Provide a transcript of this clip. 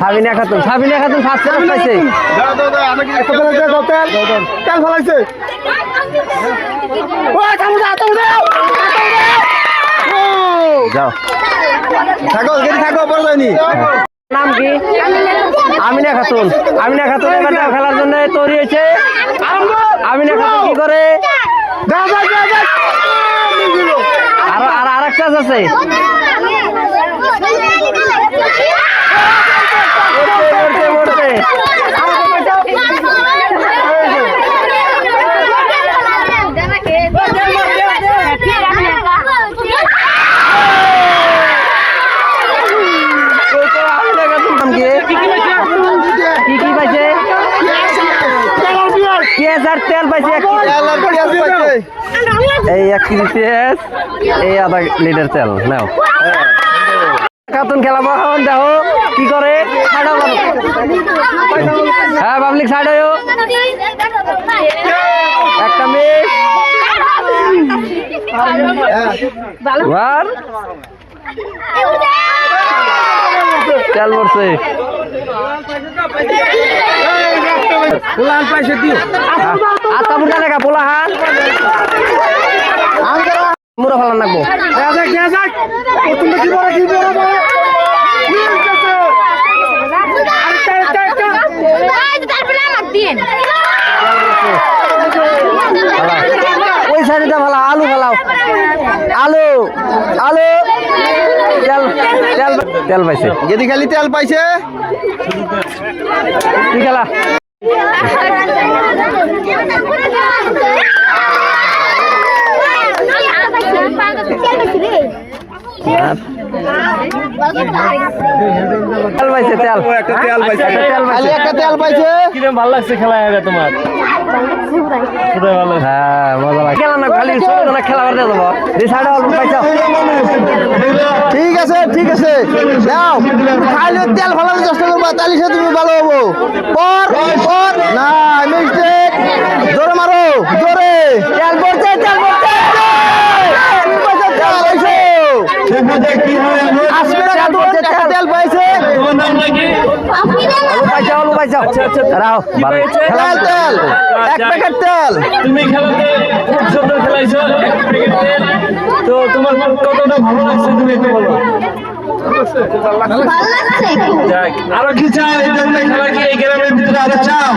Sabina Khatun Sabina Khatun first chance পাইছে যাও থাকো থাকো পরে যায়নি নাম কি? আমিনা খাতুন। আমিনা খাতুন দাও খেলার জন্য তৈরি হয়েছে। আমিনা খাতুন কি করে? আর আর আরেকটা আছে মরতে মরতে কই তো আমিনা খাতুন নাম কি কি কি পাইছে পেঁয়াজ আর তেল পাইছে এক। এই এক কেজি পেঁয়াজ এই আধা লিটার তেল নাও। কাতুন খেলা বহন দেখো কি করে। ছাড়াও হ্যাঁ পাবলিক সাইড হয়েও একটা আর তেল পড়ছে আত্মা মুড়া ফেলান লাগবো। ওই সাইডে ভালো আলু ফেলাও আলু আলু। তেল তেল তেল পাইছে। গেদি খালি তেল পাইছে। কি খেলা? ভালো ভালো ঠিক আছে ঠিক আছে। নাও খালি তেল ফেলানোর চেষ্টা করবা তাহলে তুমি ভালো হব পর পর না মিস্টেক জোরে মারো জোরে তেল পড়ছে তেল পড়ছে তেল পড়ছে, তেল হইছে। আসবে না কাদু, একটা তেল পাইছে অল্প পাইছো অল্প পাইছো রাও ভালো খেলা তেল তেল এক প্যাকেট তেল। তুমি খেলাতে খুব সুন্দর খেলাইছো এক প্যাকেট তেল। তো তোমার কতটা ভালো লাগছে তুমি একটু বলো। আরও কি চাও এই ধরনের খেলা কি এই গ্রামের ভিতরে আরও চাও